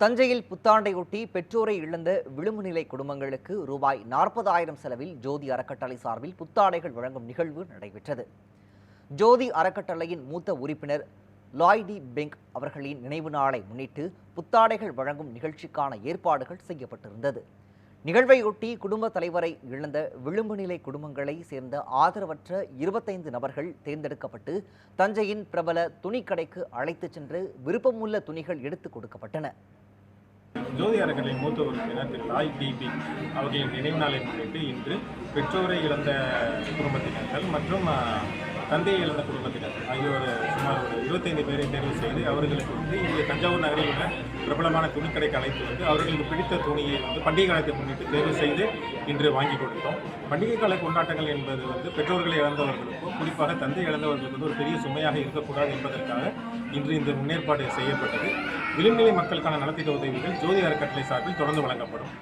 தஞ்சையில் புத்தாண்டையொட்டி பெற்றோரை இழந்த விளிம்பு நிலை குடும்பங்களுக்கு ரூபாய் நாற்பதாயிரம் செலவில் ஜோதி அறக்கட்டளை சார்பில் புத்தாடைகள் வழங்கும் நிகழ்வு நடைபெற்றது. ஜோதி அறக்கட்டளையின் மூத்த உறுப்பினர் லாய்டி பெங்க் அவர்களின் நினைவு நாளை முன்னிட்டு புத்தாடைகள் வழங்கும் நிகழ்ச்சிக்கான ஏற்பாடுகள் செய்யப்பட்டிருந்தது. நிகழ்வையொட்டி குடும்ப தலைவரை இழந்த விளிம்பு நிலை குடும்பங்களை சேர்ந்த ஆதரவற்ற இருபத்தைந்து நபர்கள் தேர்ந்தெடுக்கப்பட்டு தஞ்சையின் பிரபல துணிக்கடைக்கு அழைத்துச் சென்று விருப்பமுள்ள துணிகள் எடுத்துக் கொடுக்கப்பட்டன. ஜோதி அறக்கட்டளை மூத்த உறுப்பினர் திரு ராய் டிபி அவர்களின் நினைவு நாளை முன்னிட்டு இன்று பெற்றோரை இழந்த குடும்பத்தினர்கள் மற்றும் தந்தையை இழந்த குடும்பத்தினர் ஆகியோர் சுமார் ஒரு இருபத்தைந்து பேரை தேர்வு செய்து அவர்களுக்கு வந்து இங்கே தஞ்சாவூர் நகரில் உள்ள பிரபலமான துணிக்கடைக்கு அழைத்து வந்து அவர்களுக்கு பிடித்த துணியை வந்து பண்டிகை காலத்தை முன்னிட்டு தேர்வு செய்து இன்று வாங்கி கொடுத்தோம். பண்டிகை கால கொண்டாட்டங்கள் என்பது வந்து பெற்றோர்களை இழந்தவர்களுக்கும் குறிப்பாக தந்தை இழந்தவர்களுக்கு வந்து ஒரு பெரிய சுமையாக இருக்கக்கூடாது என்பதற்காக இன்று இந்த முன்னேற்பாடு செய்யப்பட்டது. விளிம்புநிலை மக்களுக்கான நலத்திட்ட உதவிகள் ஜோதி அறக்கட்டளை சார்பில் தொடர்ந்து வழங்கப்படும்.